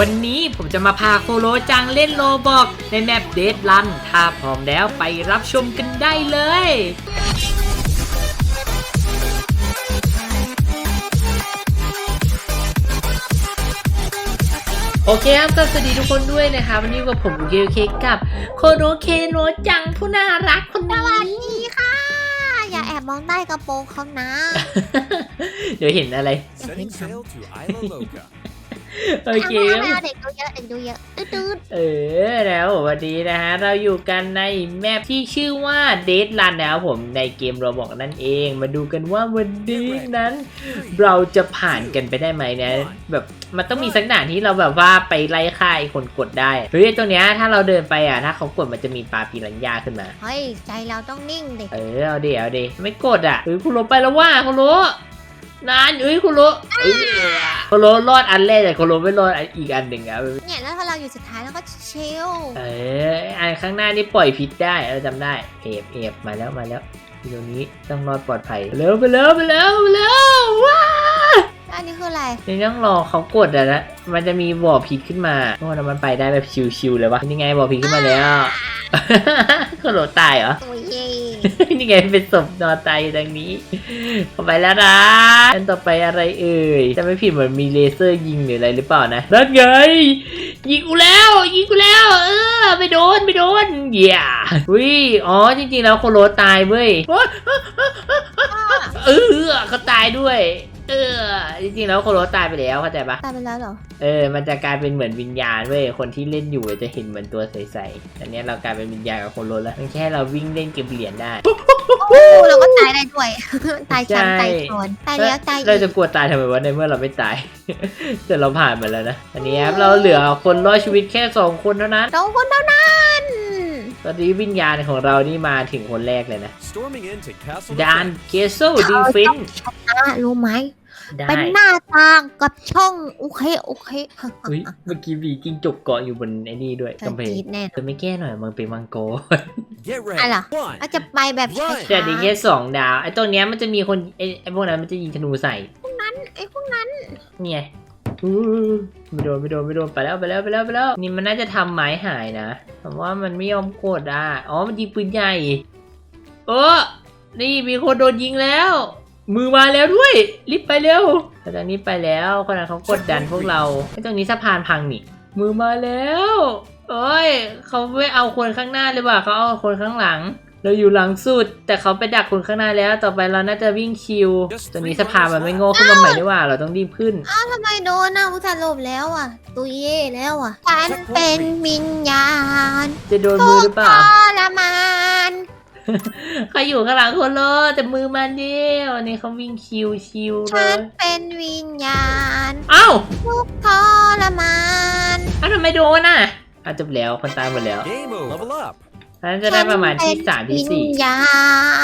วันนี้ผมจะมาพาโคโรจังเล่นโลบอกในแมปเดดลัน ถ้าพร้อมแล้วไปรับชมกันได้เลยโอเคครับก็สวัสดีทุกคนด้วยนะคะวันนี้กับผมเกลเคกกับโคโรเคโนจังผู้น่ารักคนสวัสนี้ดีค่ะ อย่าแอบมองใต้กระโปรงเขานะ เดี๋ยวเห็นอะไร Setting sail to Isla Loca. โอเคไม่ครับเอาไม่เอาเด็กดูเยอะเด็กดูเยอะตืดเออแล้ววันนี้นะฮะเราอยู่กันในแมปที่ชื่อว่าเดดลันนะครับผมในเกมเราบอกนั่นเอง มาดูกันว่าวันนี้นั้น เราจะผ่านกันไปได้ไหมนะแบบมันต้องมีสักด่านที่เราแบบว่าไปไล่ฆ่าไอ้คนกดได้เฮ้ยตัวเนี้ยถ้าเราเดินไปอะถ้าเขากดมันจะมีปลาปีรัญญาขึ้นมาๆเฮ้ยใจเราต้องนิ่งเด็กเออเอาดิเอาดิไม่กดอะเฮ้ยคุณโรไปแล้วว่าคุณโร นานเอ้ยคุณโรเอ้ยคุณโรรอดอันแรกแต่คุณโรไม่รอดอีกอันหนึ่งอะเนี่ยแล้วพอเราอยู่สุดท้ายเราก็เชลเอออันข้างหน้านี่ปล่อยพิษได้เราจำได้เอฟเอฟมาแล้วมาแล้วอยู่ตรงนี้ต้องรอดปลอดภัยไปแล้วไปแล้วไปแล้วไปแล้วว้าอันนี้คืออะไรนี่ต้องรอเขากดอะนะมันจะมีบ่อพิษขึ้นมาโอ้แล้วมันไปได้แบบชิวๆเลยวะนี่ไงบ่อพิษขึ้นมาแล้วเขาโหลดตายเหรอตัวเย่ นี่ไงเป็นศพนอนตายอยู่ตรงนี้เข้าไปแล้วนะอันต่อไปอะไรเอ่ยจะไม่ผิดเหมือนมีเลเซอร์ยิงหรืออะไรหรือเปล่านะนั่นไงยิงกูแล้วยิงกูแล้ว เออไม่โดนไม่โดนเย่าวิอ๋อจริงๆแล้วโคโรตายเว้ยเออเขาตายด้วย เออ จริงๆแล้วโคโรตายไปแล้วเข้าใจปะตายไปแล้วเหรอ เออ มันจะกลายเป็นเหมือนวิญญาณเว้ย คนที่เล่นอยู่จะเห็นเหมือนตัวใสๆอันเนี้ยเรากลายเป็นวิญญาณกับคนรถแล้ว มันแค่เราวิ่งเล่นเก็บเหรียญได้ โอ้เราก็ตายได้ด้วย ตายช้ำใช่ตายโซนตายแล้วตายเราอีจะกกลัวตายทำไมวะในเมื่อเราไม่ตาย แต่เราผ่านมาแล้วนะ อันนี้ครับเราเหลือคนรอดชีวิตแค่สองคนเท่านั้นสองคนเท่านั้น ตอนนี้วิญญาณของเรานี่มาถึงคนแรกเลยนะ Storming into Castle ดาน Defense. เกโซดีฟินอะรู้ไหม ได้เป็นหน้าต่างกับช่อง โอเค โอเคอุ้ยเมื่อกี้มีกิ้งจกเกาะอยู่บนไอ้นี่ด้วยฉันกำแพกงรีดแน่นเธอไม่แก้หน่อยมันเป็นมังกร Get ready. Ala. One. อาจจะไปแบบช้า Right. แต่ดีแค่สองดาว ไอ้ตัวเนี้ยมันจะมีคนไอ้ไอ้พวกนั้นมันจะยิงธนูใส่ไอ้พวกนั้นนี่ไงอู้ ไม่โดนไม่โดนไม่โดนไปแล้วไปแล้วไปแล้วไปแล้ว นี่มันน่าจะทำไม้หายนะแต่ว่ามันไม่ยอมกดอะอ๋อมันยิงปืนใหญ่เออนี่มีคนโดนยิงแล้ว มือมาแล้วด้วย รีบไปเร็วแต่ตอนนี้ไปแล้วคนนั้นเขากดดันพวกเราไอ้ตรงนี้สะพานพังนี่มือมาแล้วเอ้ยเขาไม่เอาคนข้างหน้าเลยว่ะเขาเอาคนข้างหลัง เราอยู่หลังสุด แต่เขาไปดักคนข้างหน้าแล้ว ต่อไปเราน่าจะวิ่งคิวตอนนี้สะพานมันไม่โง่ขึ้นมาใหม่ด้วยว่า เราต้องรีบขึ้น อ้าวทำไมโดนอะอุตส่าห์หลบแล้วอะตุยเย่แล้วอะฉันเป็นวิญญาณจะโดนมือหรือเปล่าทรมานใครอยู่ข้างหลังคนเลยแต่มือมันเดียวนี่เขาวิ่งคิวชิวเลฉันยเป็นวิญญาณเอ้าทุกข์ทรมานเอ้าทำไมโดนอะอะจบแล้วคนตายหมดแล้ว Game over. Level up. อันนั้นจะได้ประมาณที่สามที่สี่วิญญา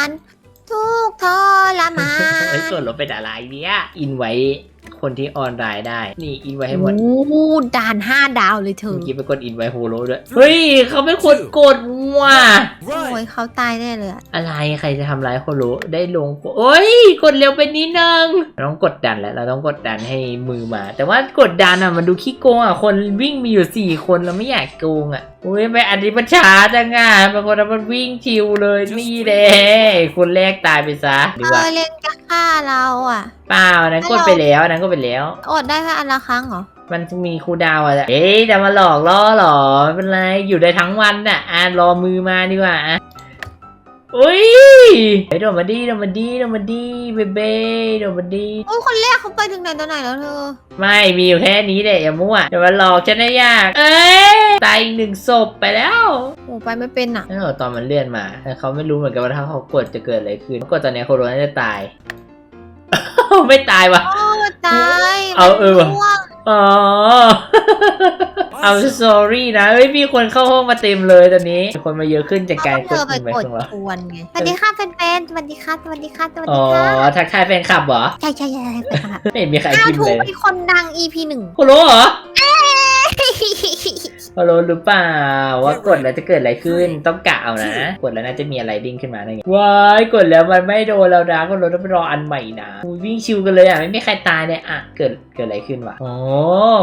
ณทุกข์ทรมานไอ้ยส่วนลดเป็นอะไรเนี่ยอินไว้คนที่ออนไลน์ได้ นี่อินไว้ให้หมดโอ้โหด่านห้าดาวเลยเธอเมื่อกี้ไปกดอินไว้โฮโลด้วย เฮ้ย เขาเป็นคนกด ว่ะโอ้ย Right. เขาตายแน่เลยอะอะไรใครจะทำร้ายโฮโลได้ลงโอ้ยกดเร็วไปนิดนึงเราต้องกดดันแหละเราต้องกดดันให้มือมา แต่ว่ากดดันอะมันดูขี้โกงอะคนวิ่งมีอยู่สี่คนเราไม่อยากโกงอะอุ้ยไปอันนี้มันช้าจังอะบางคนมันวิ่งชิวเลยนี่แหละคนแรกตายไปซะดีเอกว่าอเล่นจะฆ่าเราอะ เปล่าอันนั้นกดไปแล้วอันนั้นก็ไปแล้ว อดได้แค่อันละครั้งเหรอ มันจะมีคูลดาวน์อะเอ๊ะจะมาหลอกล่อเหรอไม่เป็นไรอยู่ได้ทั้งวันน่ะอะรอมือมาดีกว่าอะอุ้ยเฮ้ยโดนมาดีโดนมาดีโดนมาดีเบเบ้โดนมาดี โอ้ยคนแรกเขาไปถึงไหนตัวไหนแล้วเธอ ไม่มีอยู่แค่นี้แหละอย่ามั่วอย่ามาหลอกฉันนะยาก เอ้ยตายอีกหนึ่งศพไปแล้วโอ้ไปไม่เป็นอะนั่นเหรอตอนมันเลื่อนมาแต่เขาไม่รู้เหมือนกันว่าถ้าเขากดจะเกิดอะไรขึ้นกดตอนนี้โคโรน่าจะตาย ไม่ตายวะโอ้ตายเอาเออว่ะม่วง อ๋อเอา sorry นะเฮ้ยมีคนเข้าห้องมาเต็มเลยตอนนี้มีคนมาเยอะขึ้นจากการเธกดอไปอินไว้กดของเราชวนไงสวัสดีค่ะแฟนๆสวัสดีค่ะสวัสดีค่ะสวัสอ๋ดีอค่ะทักทายแฟนคลับเหรอ ใช่ใช่ใช่ใช่ไปค่ะไม่เห็นมีใครอ้าวพิมพ์ถูเลกยมีคนดัง EP หนึ่ง คุณรู้เหรอ โคโรหรือเปล่าว่ากดแล้วจะเกิดอะไรขึ้นต้องกะเอานะ กดแล้วน่าจะมีอะไรดิ้งขึ้นมาอะไรเงี้ยว้ายกดแล้วมันไม่โดนแล้วนะโคโรต้องไปรออันใหม่นะอุ๊ยวิ่งชิวกันเลยอะไม่มีใครตายเนี่ยอะเกิดเกิดอะไรขึ้นวะโอ้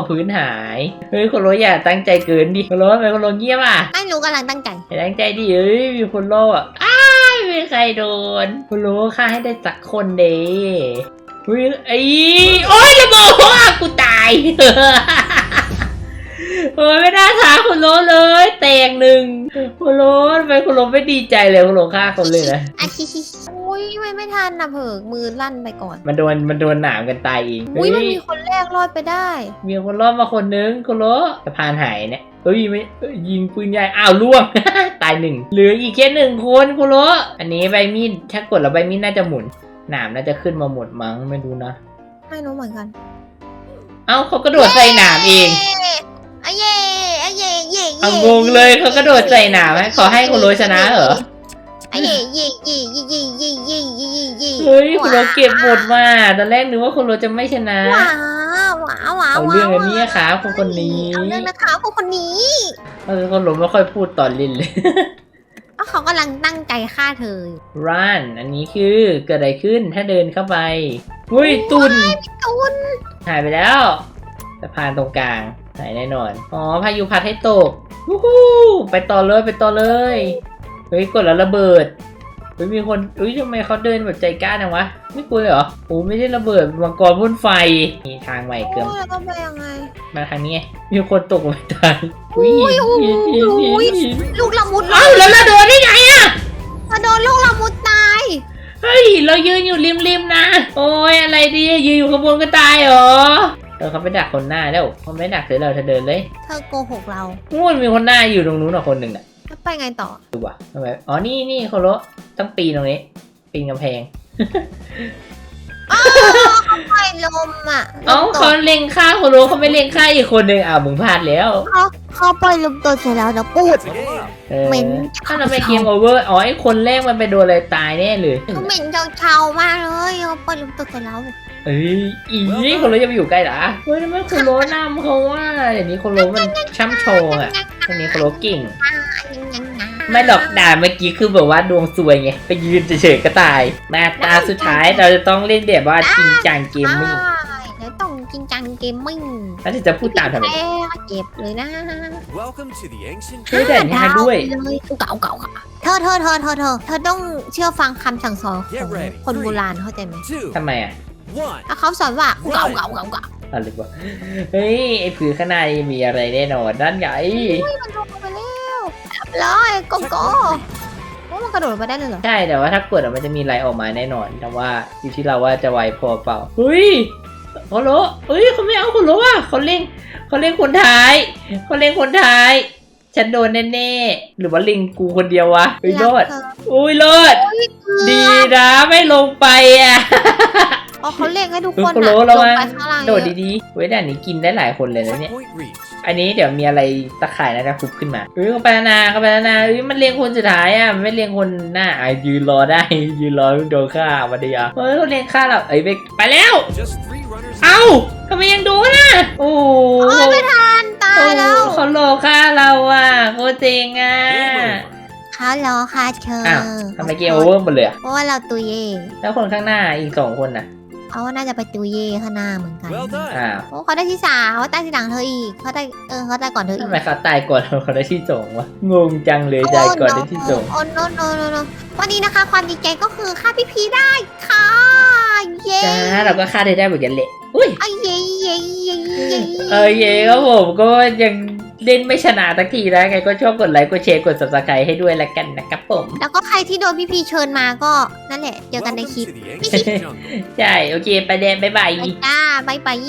พื้นหายเฮ้ยโคโรอย่าตั้งใจเกินดิโคโรทำไมโคโรเงียบอะไม่รู้กำลังตั้งใจอย่าตั้งใจดิเอ้ยมีคนโลอะอ้ายไม่มีใครโดนโคโรฆ่าให้ได้สักคนเด้เฮ้ยไอ้โอ้ยระเบิดอะกูตาย โอ้ยไม่น่าท้าคุณโรสเลย แตงหนึ่งคุณโรสทำไมคุณโรสไม่ดีใจเลยคุณโรสฆ่าคนเลยนะอาชิชิอุ้ยไม่ไม่ทันนะเผิกมือลั่นไปก่อน มันโดนมันโดนหนามกันตายเองอุ้ยมันมีคนแรกรอดไปได้ มีคนรอดมาคนนึงคุณโรสสะพานหายเนี่ยเฮ้ยไม่ยยิงปืนใหญ่อ้าวล่วง ตายหนึ่งเหลืออีกแค่หนึ่งคนคุณโรสอันนี้ใบมีดถ้ากดแล้วใบมีดน่าจะหมุนหนามน่าจะขึ้นมาหมดมั้งไม่รู้นะไม่รู้เหมือนกัน เอ้าเขากระโดดใส่หนามเอง อะเย่อะเย่เย่เอางงเลยเขากระโดดใส่หนามให้ขอให้คุณโรสชนะเหรออะเย่เย่เย่เย่เย่เย่เย่เย่เย่เฮ้ยคุณโรสเก็บหมดมาตอนแรกนึกว่าคุณโรสจะไม่ชนะว้าวว้าวว้าวเอาเรื่องอันนี้ครับคนคนนี้เอาเรื่องนะคะคนคนนี้เออคนหลงไม่ค่อยพูดตอนเลินเลยว่าเขากำลังตั้งใจฆ่าเธออยู่ run อันนี้คือเกิดอะไรขึ้นถ้าเดินเข้าไปหุ้ยตุนตูนหายไปแล้วสะพานตรงกลาง หายแน่นอน อ๋อ พายุพัดให้ตกวู้ฮู้ไปต่อเลยไปต่อเลย เฮ้ย กดแล้วระเบิดเฮ้ยมีคนเฮ้ยทำไมเขาเดินแบบใจกล้าจังวะ ไม่กลัวเลยเหรอโอ้ไม่ได้ระเบิดมังกรพ่นไฟ มีทางใหม่เกินโอ้ยแล้วก็ไปยังไง มาทางนี้ไงมีคนตกลงไปตายอุ้ยหินอุ้ยหินหินอุ้ยหินลูกละมุดเอ้าแล้วเราโดนได้ไงอะมาโดนลูกละมุดตาย เฮ้ย เรายืนอยู่ริมๆนะ โอ้ยอะไรดียืนอยู่ข้างบนก็ตายเหรอ เออเขาไปดักคนหน้าแล้วเขาไม่ดักเธอเราเธอเดินเลยเธอโกหกเรานู่นมีคนหน้าอยู่ตรงนู้นอะคนหนึ่งอะแล้วไปไงต่อดูว่ะทำไมอ๋อนี่นี่โคโรต้องปีนตรงนี้ ปีนกำแพง ไปลมอะเอ้าลมตเขากเล็งฆ่าโคโรเขาไม่เล็งฆ่าอีกคนหนึ่งอ้าวมึงพลาดแล้วเขาเขาไปลมตัวเสร็จแล้วแล้วพูด Level up. เออเหม็นถ้าเราไปเกมโอเวอร์อ๋อไอคนแรกมันไปโดนอะไรตายแน่เลยเขาเหม็นเชาๆมากเลยเขาไปลมตัวเสร็จแล้วเอ้ยอีนี่โคโรจะไปอยู่ใกล้เหรอเฮ้ยทำไมโคโรนำเขาว่าเดี๋ยวนี้โคโรมันช่ำโชว์อะอันนี้โคโรเก่ง ไม่หรอกด่าเมื่อกี้คือแบบว่าดวงซวยไงไปยืนเฉยๆก็ตาย มาตาสุดท้ายเราจะต้องเล่นแบบว่าจริงจังเกมมิ่งเดี๋ยวต้องจริงจังเกมมิ่งแล้วจะพูดตามทำไมแพ้เจ็บเลยนะ Welcome to the ancient ช่วยด่านยากด้วยเลยเก่าเก่าค่ะเธอเธอเธอเธอเธอเธอต้องเชื่อฟังคำสั่งสอนของคนโบราณเข้าใจไหม two, ทำไมอะ one. ถ้าเขาสอนว่าเก่าเก่าเก่าเก่าอะไรวะเฮ้ยไอ้ผือข้างในมีอะไรแน่นอนด้านใหญ่มันลงไปแล้ว เลยโกโก้โอ้มันกระโดดไปได้เลยเหรอ ใช่แต่ว่าถ้ากดอะมันจะมีอะไรออกมาแน่นอน แต่ว่าอยู่ที่เราว่าจะไวพอเปล่าเฮ้ยโคโรเฮ้ยเขาไม่เอาโคโรอะเขาเล่งเขาเล่งคนท้ายเขาเล่งคนท้าย ฉันโดนแน่ๆหรือว่าลิงกูคนเดียววะเฮ้ยรอดอุ้ยรอด ดีนะไม่ลงไปอะ อ๋อเขาเล่งให้ทุกคือคนโคอะโรลระงวังไปข้างล่างโดดเยอะดีๆ เว้ยด่านนี้กินได้หลายคนเลยนะเนี่ย Checkpoint reached. อันนี้เดี๋ยวมีอะไรตะข่ายน่าจะคุบขึ้นมาเฮ้ยเขาไปแล้วนาเขาไปแล้วนาเฮ้ยมันเรียงคนสุดท้ายอะมันไม่เรียงคนหน้าอะยืนรอได้ ยืนรอโดนฆ่าวันเดียวเฮ้ยเขาเรียงฆ่าเราเอ้ยไปไปแล้ว Just three runners. เอ้าทำไมยังโดนอะโอ้โหโอ้ยไม่ทันตายแล้วเขาโลฆ่าเราอะโคตรเจ๋งอะ Game over. เขารอค่ะเธออ้าวทำไมเกมโอเวอร์หมดเลยอะเพราะว่าเราตุยเย่แล้วคนข้างหน้าอีกสองคนน่ะ เขาน่าจะไปตุยเย่ข้างหน้าเหมือนกัน Well done. อ้าวโอ้เขาได้ที่สามเขาได้ที่หลังเธออีกเขาได้เออเขาได้ก่อนเธออีทำกไมเขาตายก่อนเขาได้ที่สองวะงงจังเลยใจก่อนได้ที่สองโอ้โนโนโนโนวันนี้นะคะ ความดีใจก็คือค่าพี่พีได้ค่ะเย้จ้าเราก็ฆ่าได้ได้เหมือนกันแหละอุ้ยไอ้เย้เย้เย้เย้เออเย่ครับผมก็ยังเล่นไม่ชนะสักทีนะใครก็ชอบกดไลค์กดแชร์กด subscribe ให้ด้วยละกันนะครับผม แล้วก็ใคร ที่โดนพี่พีเชิญมาก็นั่นแหละ เจอกันใน Welcome คลิป to the ancient jungle. ใช่ โอเค ไปแดนบ๊ายบาย ไปจ้าบายบาย